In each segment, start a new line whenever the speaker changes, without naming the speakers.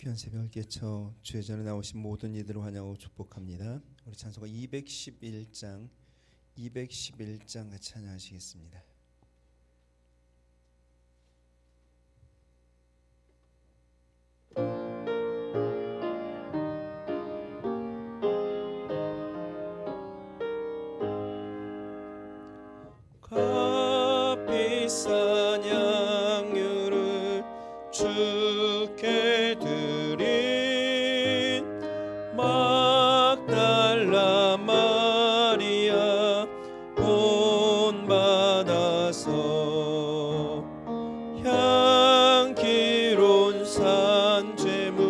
귀한 새벽을 깨쳐 주의 전에 나오신 모든 이들을 환영하고 축복합니다. 우리 찬송가 211장 211장 같이 찬양하시겠습니다. 산재물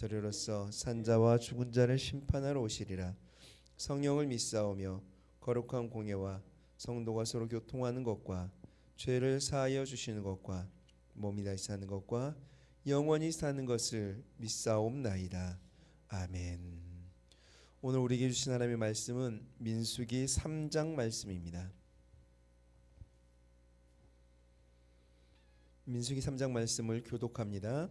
저리로서 산자와 죽은 자를 심판하러 오시리라. 성령을 믿사오며 거룩한 공예와 성도가 서로 교통하는 것과 죄를 사하여 주시는 것과 몸이 다시 사는 것과 영원히 사는 것을 믿사옵나이다. 아멘. 오늘 우리에게 주신 하나님의 말씀은 민수기 3장 말씀입니다. 민수기 3장 말씀을 교독합니다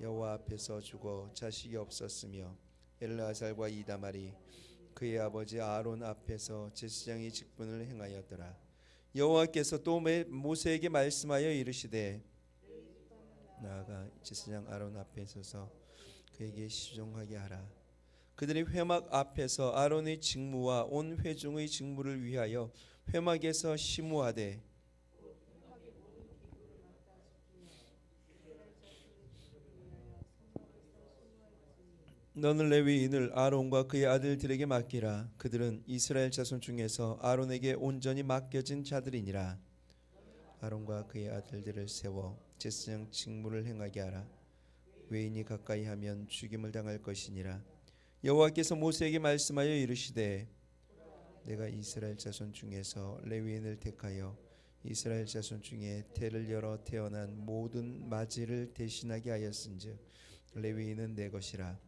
여호와 앞에서 죽어 자식이 없었으며 엘르아살과 이다말이 그의 아버지 아론 앞에서 제사장의 직분을 행하였더라. 여호와께서 또 모세에게 말씀하여 이르시되 나아가 제사장 아론 앞에 서서 그에게 시종하게 하라. 그들이 회막 앞에서 아론의 직무와 온 회중의 직무를 위하여 회막에서 시무하되 너는 레위인을 아론과 그의 아들들에게 맡기라. 그들은 이스라엘 자손 중에서 아론에게 온전히 맡겨진 자들이니라. 아론과 그의 아들들을 세워 제사장 직무를 행하게 하라. 외인이 가까이 하면 죽임을 당할 것이니라. 여호와께서 모세에게 말씀하여 이르시되 내가 이스라엘 자손 중에서 레위인을 택하여 이스라엘 자손 중에 태를 열어 태어난 모든 마지를 대신하게 하였은즉 레위인은 내 것이라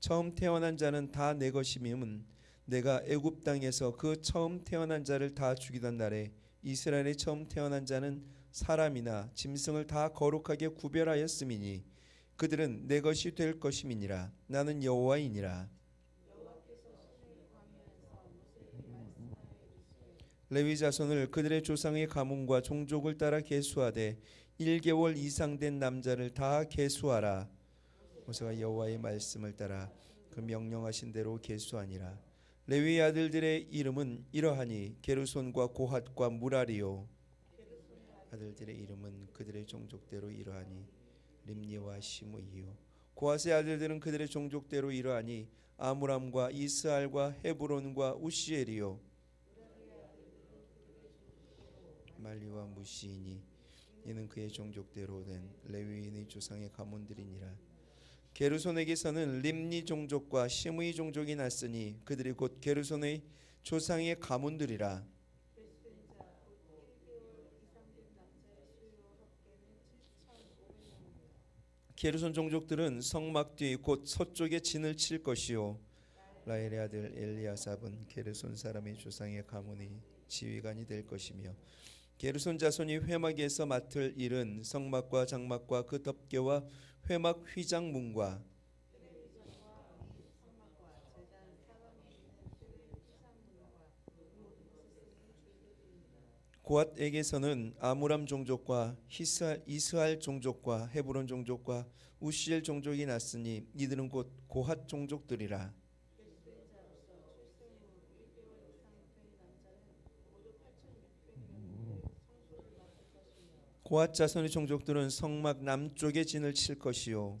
처음 태어난 자는 다 내 것임임은 내가 애굽 땅에서 그 처음 태어난 자를 다 죽이던 날에 이스라엘의 처음 태어난 자는 사람이나 짐승을 다 거룩하게 구별하였음이니 그들은 내 것이 될 것임이니라. 나는 여호와이니라. 레위 자손을 그들의 조상의 가문과 종족을 따라 계수하되 1개월 이상 된 남자를 다 계수하라 모세가 여호와의 말씀을 따라 그 명령하신 대로 계수하니라. 레위 아들들의 이름은 이러하니 게르손과 고핫과 무라리요. 아들들의 이름은 그들의 종족대로 이러하니 림니와 시므이요. 고핫의 아들들은 그들의 종족대로 이러하니 아므람과 이스알과 헤브론과 우시엘이요. 말리와 무시이니 이는 그의 종족대로 된 레위인의 조상의 가문들이니라 게르손에게서는 림니 종족과 시므이 종족이 났으니 그들이 곧 게르손의 조상의 가문들이라. 게르손 종족들은 성막 뒤 곧 서쪽에 진을 칠 것이요. 라헬의 아들 엘리아삽은 게르손 사람의 조상의 가문의 지휘관이 될 것이며 게르손 자손이 회막에서 맡을 일은 성막과 장막과 그 덮개와 회막 휘장 문과 고앗에게서는 아므람 종족과 히스알, 이스할 종족과 헤브론 종족과 우시엘 종족이 났으니 이들은 곧 고핫 종족들이라 고앗 자손의 종족들은 성막 남쪽에 진을 칠 것이요.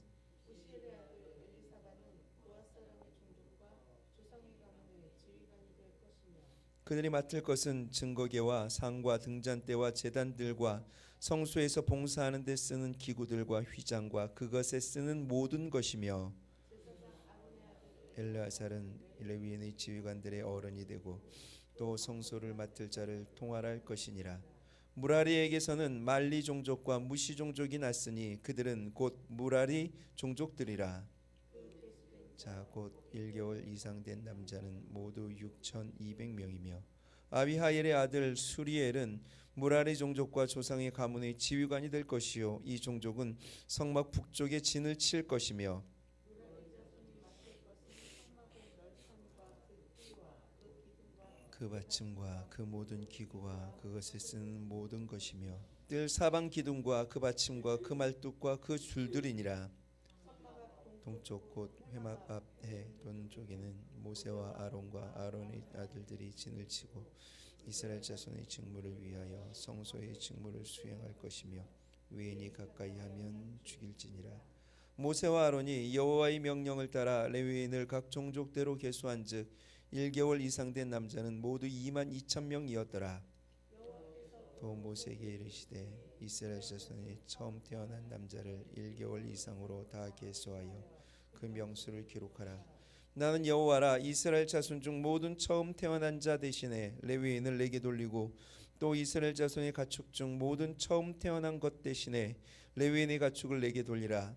그들이 맡을 것은 증거계와 상과 등잔대와 제단들과 성소에서 봉사하는 데 쓰는 기구들과 휘장과 그것에 쓰는 모든 것이며 엘르아살은 레위인의 지휘관들의 어른이 되고 또 성소를 맡을 자를 통할할 것이니라 무라리에게서는 말리 종족과 무시 종족이 났으니 그들은 곧 무라리 종족들이라. 자, 곧 1개월 이상 된 남자는 모두 6,200명이며 아비하엘의 아들 수리엘은 무라리 종족과 조상의 가문의 지휘관이 될 것이요. 이 종족은 성막 북쪽에 진을 칠 것이며 그 받침과 그 모든 기구와 그것에 쓰는 모든 것이며 뜰 사방 기둥과 그 받침과 그 말뚝과 그 줄들이니라. 동쪽 곧 회막 앞에 동쪽에는 모세와 아론과 아론의 아들들이 진을 치고 이스라엘 자손의 직무를 위하여 성소의 직무를 수행할 것이며 외인이 가까이 하면 죽일지니라. 모세와 아론이 여호와의 명령을 따라 레위인을 각 종족대로 계수한즉 1개월 이상 된 남자는 모두 2만 2천 명이었더라 또 모세에게 이르시되 이스라엘 자손의 처음 태어난 남자를 1개월 이상으로 다 계수하여 그 명수를 기록하라. 나는 여호와라 이스라엘 자손 중 모든 처음 태어난 자 대신에 레위인을 내게 돌리고 또 이스라엘 자손의 가축 중 모든 처음 태어난 것 대신에 레위인의 가축을 내게 돌리라.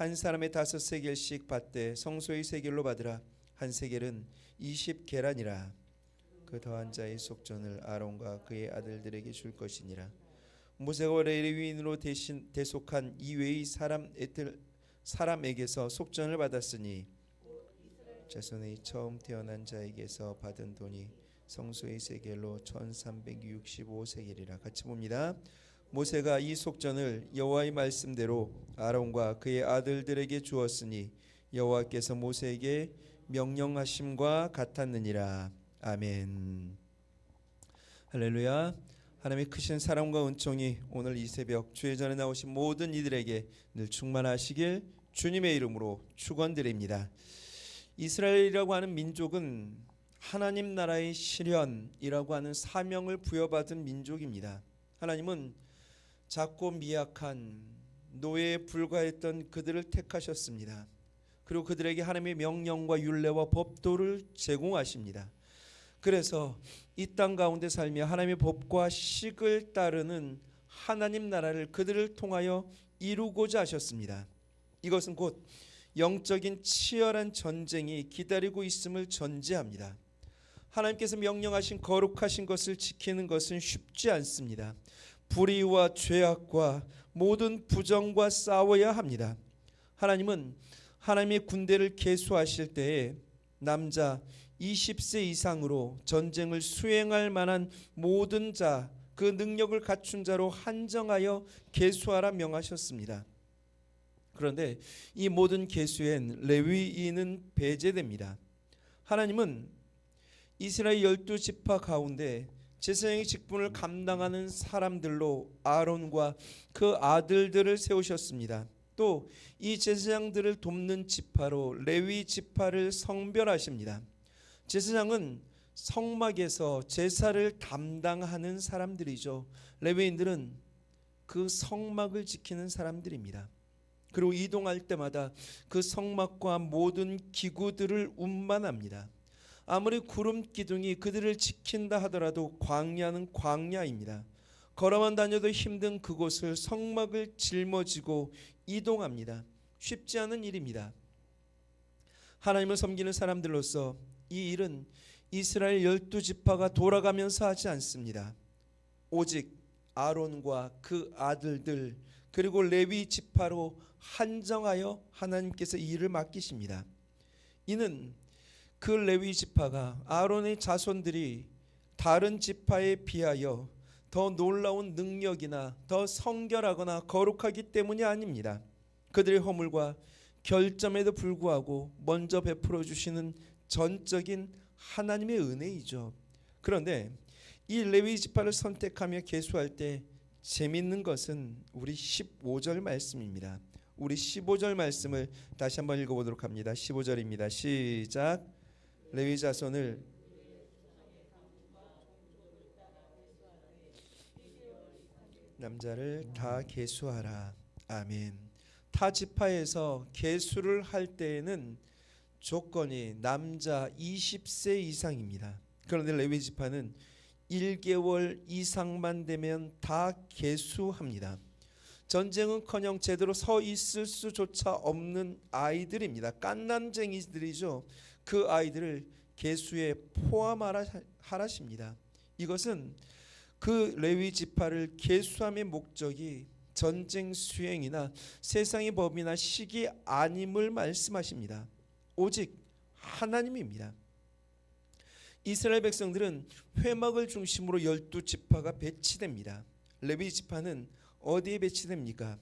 한 사람의 다섯 세겔씩 받되 성소의 세겔로 받으라. 한 세겔은 20계란이라. 그 더한 자의 속전을 아론과 그의 아들들에게 줄 것이니라. 모세가 레위인으로 대신 대속한 이외의 사람 애들 사람에게서 속전을 받았으니 자손의 처음 태어난 자에게서 받은 돈이 성소의 세겔로 1365세겔이라. 같이 봅니다. 모세가 이 속전을 여호와의 말씀대로 아론과 그의 아들들에게 주었으니 여호와께서 모세에게 명령하심과 같았느니라. 아멘. 할렐루야. 하나님의 크신 사랑과 은총이 오늘 이 새벽 주의 전에 나오신 모든 이들에게 늘 충만하시길 주님의 이름으로 축원드립니다. 이스라엘이라고 하는 민족은 하나님 나라의 실현이라고 하는 사명을 부여받은 민족입니다. 하나님은 작고 미약한 노예에 불과했던 그들을 택하셨습니다. 그리고 그들에게 하나님의 명령과 율례와 법도를 제공하십니다. 그래서 이 땅 가운데 살며 하나님의 법과 식을 따르는 하나님 나라를 그들을 통하여 이루고자 하셨습니다. 이것은 곧 영적인 치열한 전쟁이 기다리고 있음을 전제합니다. 하나님께서 명령하신 거룩하신 것을 지키는 것은 쉽지 않습니다. 불의와 죄악과 모든 부정과 싸워야 합니다. 하나님은 하나님의 군대를 계수하실 때에 남자 20세 이상으로 전쟁을 수행할 만한 모든 자, 그 능력을 갖춘 자로 한정하여 계수하라 명하셨습니다. 그런데 이 모든 계수엔 레위인은 배제됩니다. 하나님은 이스라엘 열두 지파 가운데 제사장의 직분을 감당하는 사람들로 아론과 그 아들들을 세우셨습니다. 또 이 제사장들을 돕는 지파로 레위 지파를 성별하십니다. 제사장은 성막에서 제사를 담당하는 사람들이죠. 레위인들은 그 성막을 지키는 사람들입니다. 그리고 이동할 때마다 그 성막과 모든 기구들을 운반합니다. 아무리 구름 기둥이 그들을 지킨다 하더라도 광야는 광야입니다. 걸어만 다녀도 힘든 그곳을 성막을 짊어지고 이동합니다. 쉽지 않은 일입니다. 하나님을 섬기는 사람들로서 이 일은 이스라엘 열두 지파가 돌아가면서 하지 않습니다. 오직 아론과 그 아들들 그리고 레위 지파로 한정하여 하나님께서 이 일을 맡기십니다. 이는 그 레위 지파가 아론의 자손들이 다른 지파에 비하여 더 놀라운 능력이나 더 성결하거나 거룩하기 때문이 아닙니다. 그들의 허물과 결점에도 불구하고 먼저 베풀어 주시는 전적인 하나님의 은혜이죠. 그런데 이 레위 지파를 선택하며 계수할 때 재밌는 것은 우리 15절 말씀입니다. 우리 15절 말씀을 다시 한번 읽어보도록 합니다. 15절입니다. 시작. 레위 자손을 남자를 다 계수하라. 아멘. 타 지파에서 계수를 할 때에는 조건이 남자 20세 이상입니다. 그런데 레위 지파는 1개월 이상만 되면 다 계수합니다. 전쟁은커녕 제대로 서 있을 수조차 없는 아이들입니다. 깐난쟁이들이죠. 그 아이들을 계수에 포함하라 하라십니다. 이것은 그 레위 지파를 계수함의 목적이 전쟁 수행이나 세상의 법이나 시기 아님을 말씀하십니다. 오직 하나님입니다. 이스라엘 백성들은 회막을 중심으로 열두 지파가 배치됩니다. 레위 지파는 어디에 배치됩니까?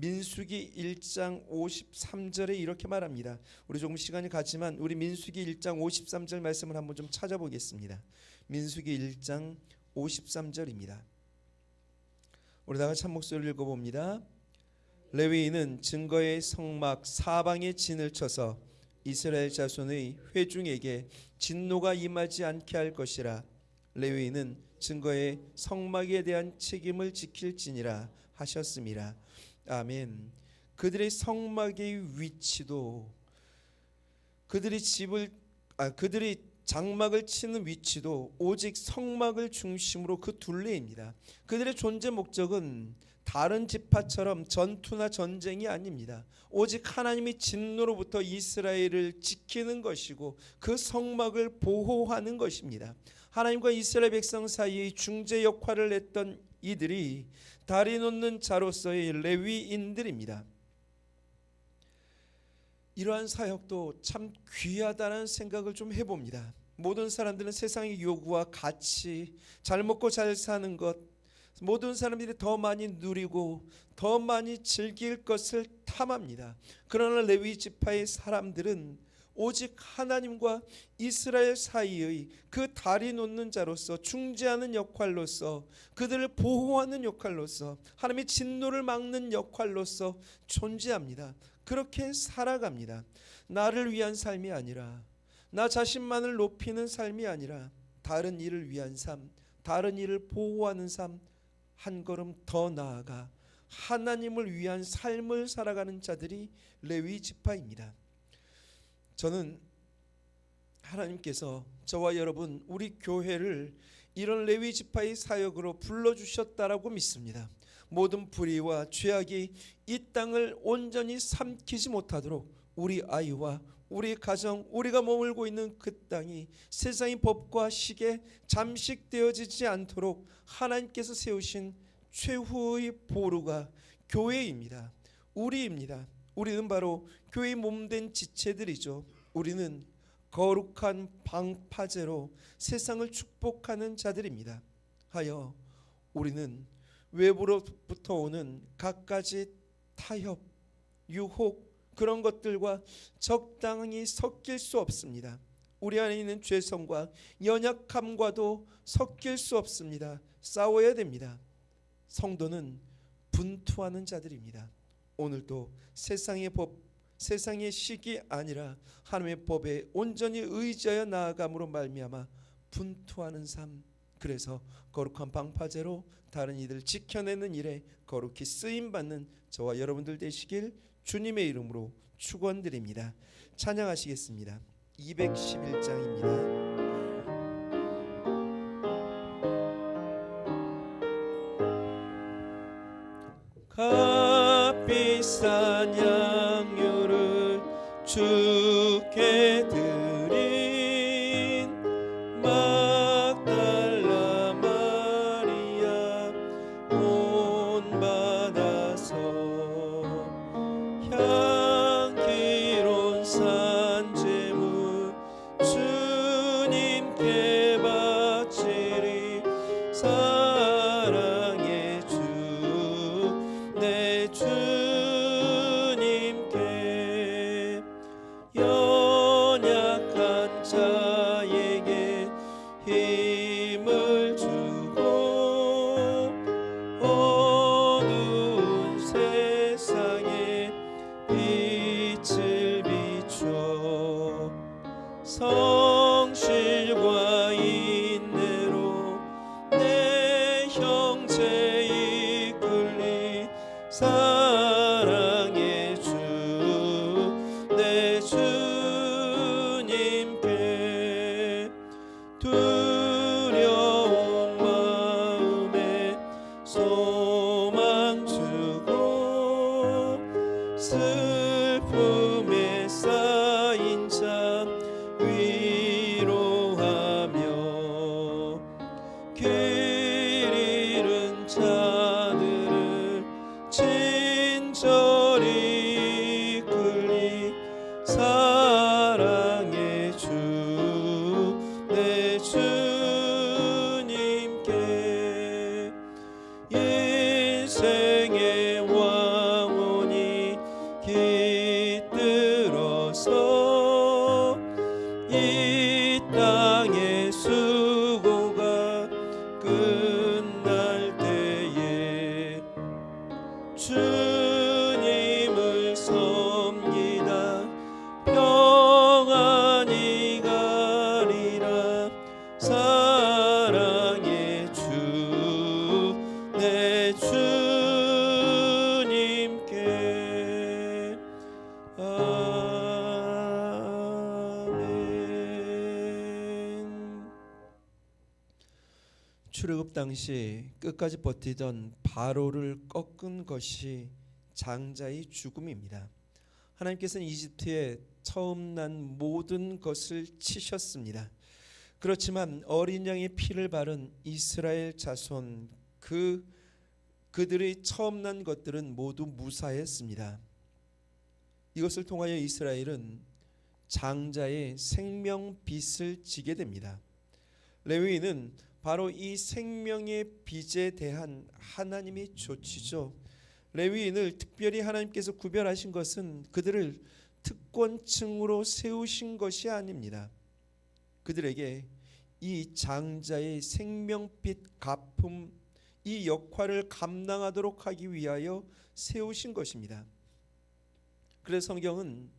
민수기 1장 53절에 이렇게 말합니다. 우리 조금 시간이 갔지만 우리 민수기 1장 53절 말씀을 한번 좀 찾아보겠습니다. 민수기 1장 53절입니다. 우리 다 같이 한 목소리를 읽어봅니다. 레위인은 증거의 성막 사방에 진을 쳐서 이스라엘 자손의 회중에게 진노가 임하지 않게 할 것이라 레위인은 증거의 성막에 대한 책임을 지킬지니라 하셨음이라 아멘. 그들의 성막의 위치도 그들이 집을 아 그들이 장막을 치는 위치도 오직 성막을 중심으로 그 둘레입니다. 그들의 존재 목적은 다른 지파처럼 전투나 전쟁이 아닙니다. 오직 하나님의 진노로부터 이스라엘을 지키는 것이고 그 성막을 보호하는 것입니다. 하나님과 이스라엘 백성 사이의 중재 역할을 했던 이들이 다리 놓는 자로서의 레위인들입니다. 이러한 사역도 참 귀하다는 생각을 좀 해봅니다. 모든 사람들은 세상의 요구와 가치, 잘 먹고 잘 사는 것, 모든 사람들이 더 많이 누리고 더 많이 즐길 것을 탐합니다. 그러나 레위 지파의 사람들은 오직 하나님과 이스라엘 사이의 그 다리 놓는 자로서 중재하는 역할로서 그들을 보호하는 역할로서 하나님의 진노를 막는 역할로서 존재합니다. 그렇게 살아갑니다. 나를 위한 삶이 아니라 나 자신만을 높이는 삶이 아니라 다른 이를 위한 삶, 다른 이를 보호하는 삶, 한 걸음 더 나아가 하나님을 위한 삶을 살아가는 자들이 레위 지파입니다. 저는 하나님께서 저와 여러분 우리 교회를 이런 레위 지파의 사역으로 불러 주셨다라고 믿습니다. 모든 불의와 죄악이 이 땅을 온전히 삼키지 못하도록 우리 아이와 우리 가정, 우리가 머물고 있는 그 땅이 세상의 법과 식에 잠식되어지지 않도록 하나님께서 세우신 최후의 보루가 교회입니다. 우리입니다. 우리는 바로 교회 몸된 지체들이죠. 우리는 거룩한 방파제로 세상을 축복하는 자들입니다. 하여 우리는 외부로부터 오는 갖가지 타협, 유혹 그런 것들과 적당히 섞일 수 없습니다. 우리 안에 있는 죄성과 연약함과도 섞일 수 없습니다. 싸워야 됩니다. 성도는 분투하는 자들입니다. 오늘도 세상의 법, 세상의 식이 아니라 하나님의 법에 온전히 의지하여 나아감으로 말미암아 분투하는 삶. 그래서 거룩한 방파제로 다른 이들 지켜내는 일에 거룩히 쓰임 받는 저와 여러분들 되시길 주님의 이름으로 축원드립니다. 찬양하시겠습니다. 211장입니다. 주 형제 출애굽 당시 끝까지 버티던 바로를 꺾은 것이 장자의 죽음입니다. 하나님께서는 이집트에 처음 난 모든 것을 치셨습니다. 그렇지만 어린 양의 피를 바른 이스라엘 자손 그 그들의 처음 난 것들은 모두 무사했습니다. 이것을 통하여 이스라엘은 장자의 생명빚을 지게 됩니다. 레위인은 바로 이 생명의 빚에 대한 하나님의 조치죠. 레위인을 특별히 하나님께서 구별하신 것은 그들을 특권층으로 세우신 것이 아닙니다. 그들에게 이 장자의 생명빚 갚음 이 역할을 감당하도록 하기 위하여 세우신 것입니다. 그래서 성경은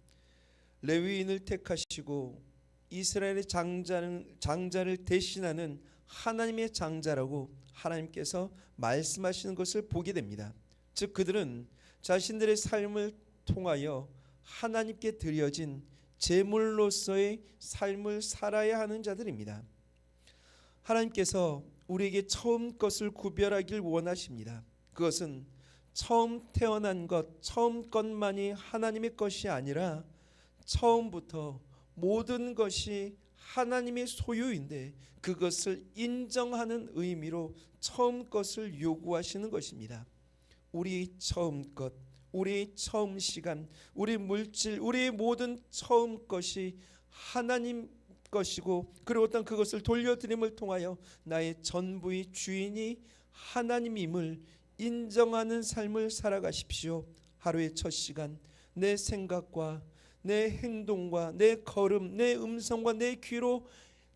레위인을 택하시고 이스라엘의 장자는 장자를 대신하는 하나님의 장자라고 하나님께서 말씀하시는 것을 보게 됩니다. 즉 그들은 자신들의 삶을 통하여 하나님께 드려진 제물로서의 삶을 살아야 하는 자들입니다. 하나님께서 우리에게 처음 것을 구별하길 원하십니다. 그것은 처음 태어난 것, 처음 것만이 하나님의 것이 아니라 처음부터 모든 것이 하나님의 소유인데 그것을 인정하는 의미로 처음 것을 요구하시는 것입니다. 우리 처음 것, 우리 처음 시간, 우리 물질, 우리의 모든 처음 것이 하나님 것이고 그리고 어떤 그것을 돌려드림을 통하여 나의 전부의 주인이 하나님임을 인정하는 삶을 살아가십시오. 하루의 첫 시간 내 생각과 내 행동과 내 걸음, 내 음성과 내 귀로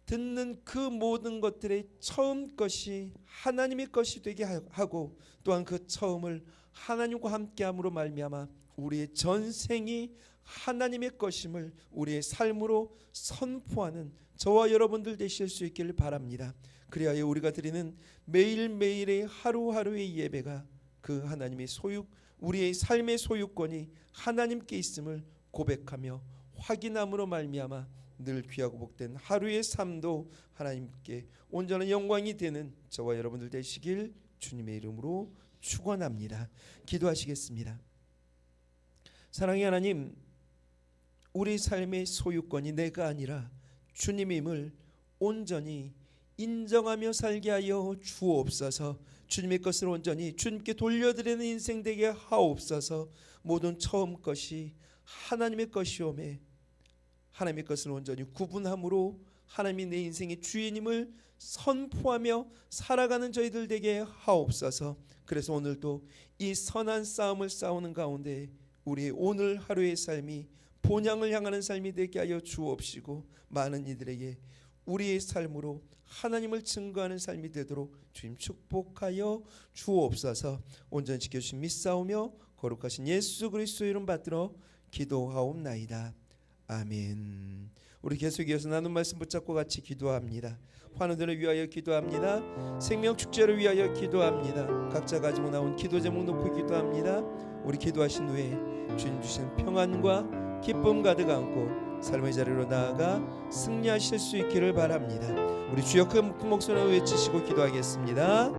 듣는 그 모든 것들의 처음 것이 하나님의 것이 되게 하고 또한 그 처음을 하나님과 함께함으로 말미암아 우리의 전생이 하나님의 것임을 우리의 삶으로 선포하는 저와 여러분들 되실 수 있기를 바랍니다. 그리하여 우리가 드리는 매일매일의 하루하루의 예배가 그 하나님의 소유 우리의 삶의 소유권이 하나님께 있음을 고백하며 확인함으로 말미암아 늘 귀하고 복된 하루의 삶도 하나님께 온전한 영광이 되는 저와 여러분들 되시길 주님의 이름으로 축원합니다. 기도하시겠습니다. 사랑의 하나님, 우리 삶의 소유권이 내가 아니라 주님임을 온전히 인정하며 살게 하여 주옵소서. 주님의 것을 온전히 주님께 돌려드리는 인생 되게 하옵소서. 모든 처음 것이 하나님의 것이오매 하나님의 것을 온전히 구분함으로 하나님이 내 인생의 주인임을 선포하며 살아가는 저희들 되게 하옵소서. 그래서 오늘도 이 선한 싸움을 싸우는 가운데 우리의 오늘 하루의 삶이 본향을 향하는 삶이 되게 하여 주옵시고 많은 이들에게 우리의 삶으로 하나님을 증거하는 삶이 되도록 주님 축복하여 주옵소서. 온전히 지켜주신 믿사오며 거룩하신 예수 그리스도 이름 받들어 기도하옵나이다. 아멘. 우리 계속 이어서 나눈 말씀 붙잡고 같이 기도합니다. 환우들을 위하여 기도합니다. 생명 축제를 위하여 기도합니다. 각자 가지고 나온 기도 제목 놓고 기도합니다. 우리 기도하신 후에 주님 주신 평안과 기쁨 가득 안고 삶의 자리로 나아가 승리하실 수 있기를 바랍니다. 우리 주여 큰 목소리로 외치시고 기도하겠습니다.